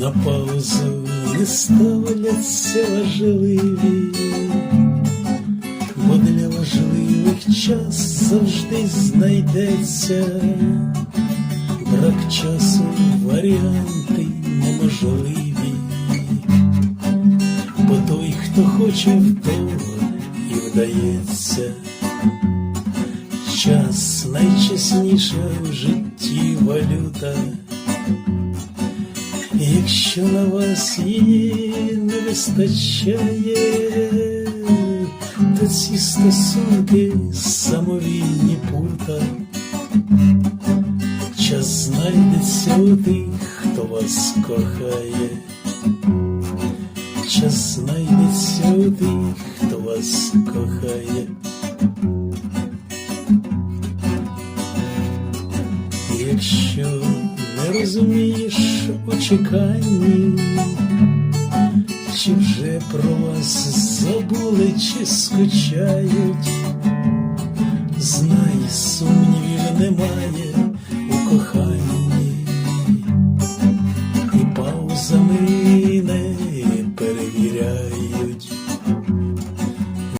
на паузу не ставляться важливі, бо для важливих час завжди знайдеться, брак часу варіанти неможливі, бо той, хто хоче в того і вдається. Час найчесніша в житті валюта. Якщо на вас її не вистачає, то ці стосунки самовільні пута. Час знайдеться у тих, хто вас кохає. Час знайдеться у тих, хто вас кохає. Якщо не розумієш у чеканні, чи вже про вас забули, чи скучають, знай, сумнівів немає у коханні і паузами.